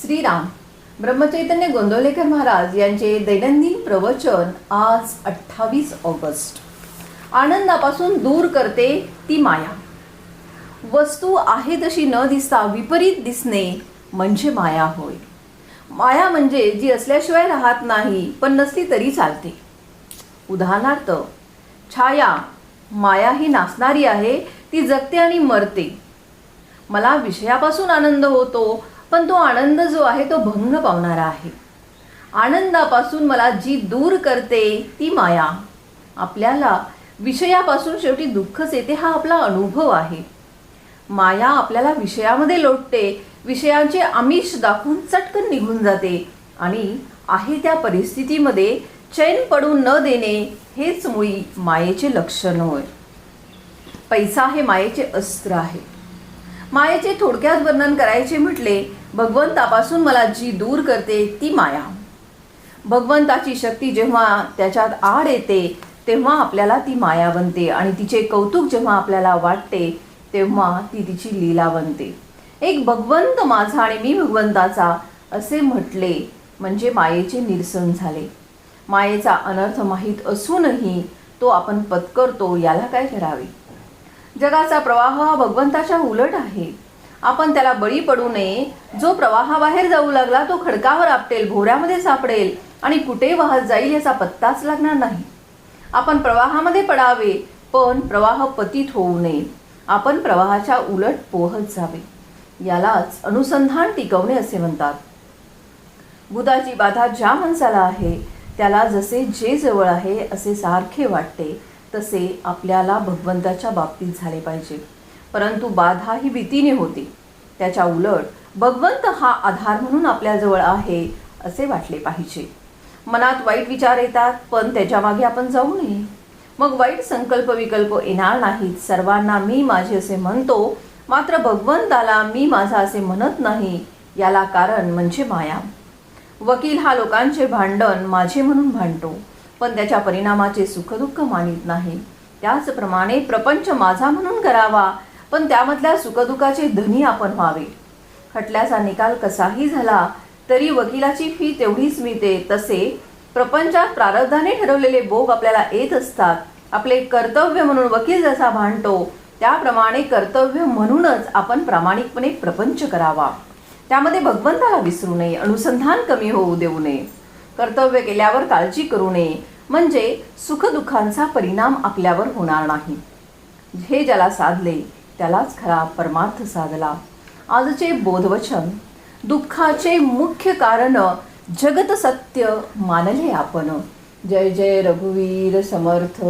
श्रीराम. ब्रह्मचैतन्य गोंदवलेकर महाराज यांचे दैनंदिन प्रवचन आज अठ्ठावीस ऑगस्ट. आनंदापासून दूर करते ती माया. वस्तू आहे तशी न दिसता विपरीत दिसणे म्हणजे माया होय. माया म्हणजे जी असल्याशिवाय राहत नाही पण नसली तरी चालते. उदाहरणार्थ छाया माया ही नाचणारी आहे ती जगते आणि मरते. मला विषयापासून आनंद होतो पण तो आनंद जो आहे तो भंग पावणारा आहे. आनंदापासून मला जी दूर करते ती माया. आपल्याला विषयापासून शेवटी दुःखच येते हा आपला अनुभव आहे. माया आपल्याला विषयामध्ये लोटते विषयांचे आमिष दाखवून चटकन निघून जाते आणि आहे त्या परिस्थितीमध्ये चैन पडून न देणे हेच मुळी मायेचे लक्षण होय. पैसा हे मायेचे अस्त्र आहे. मायेचे थोडक्यात वर्णन करायचे म्हटले भगवंतापासून मला जी दूर करते ती माया. भगवंताची शक्ती जेव्हा त्याच्यात आड येते तेव्हा आपल्याला ती माया बनते आणि तिचे कौतुक जेव्हा आपल्याला वाटते तेव्हा ती तिची लीला बनते. एक भगवंत माझा आणि मी भगवंताचा असे म्हटले म्हणजे मायेचे निरसन झाले. मायेचा अनर्थ माहीत असूनही तो आपण पत्करतो याला काय करावे? जगाचा प्रवाह हा भगवंताच्या उलट आहे. आपण त्याला बळी पडू नये. जो प्रवाहाबाहेर जाऊ लागला तो खडकावर आपटेल भोऱ्यामध्ये सापडेल आणि कुठे वाहत जाईल याचा पत्ताच लागणार नाही. आपण प्रवाहामध्ये पडावे पण प्रवाह पतित होऊ नये. आपण प्रवाहाच्या उलट पोहत जावे. यालाच अनुसंधान टिकवणे असे म्हणतात. बुधाची बाधा ज्या माणसाला आहे त्याला जसे जे जवळ आहे असे सारखे वाटते. तसे आपल्याला भगवंताच्या बाबतीत झाले पाहिजे. परंतु बाधा ही भीतीने होती. त्याच्या उलट भगवंत हा आधार म्हणून आपल्याजवळ आहे असे वाटले पाहिजे. मनात वाईट विचार येतात पण त्याच्यामागे आपण जाऊ नये. मग वाईट संकल्प विकल्प येणार नाहीत. सर्वांना मी माझे असे म्हणतो मात्र भगवंताला मी माझा असे म्हणत नाही याला कारण म्हणजे माया. वकील हा लोकांचे भांडण माझे म्हणून भांडतो. पण त्याच्या परिणामाचे सुखदुःख मानित नाही. त्याचप्रमाणे प्रपंच माझा म्हणून करावा पण त्यामधल्या सुखदुःखाचे धनी आपण व्हावे. खटल्याचा निकाल कसाही झाला तरी वकिलाची फी तेवढीच मिळते. तसे प्रपंचात प्रारब्धाने ठरवलेले भोग आपल्याला येत असतात. आपले कर्तव्य म्हणून वकील जसा भांडतो त्याप्रमाणे कर्तव्य म्हणूनच आपण प्रामाणिकपणे प्रपंच करावा. त्यामध्ये भगवंताला विसरू नये अनुसंधान कमी होऊ देऊ नये. कर्तव्य केल्यावर काळजी करू नये. म्हणजे सुखदुःखांचा परिणाम आपल्यावर होणार नाही. हे ज्याला साधले त्यालाच खरा परमार्थ साधला. आजचे बोधवचन दुःखाचे मुख्य कारण जगत सत्य मानले आपण. जय जय रघुवीर समर्थ.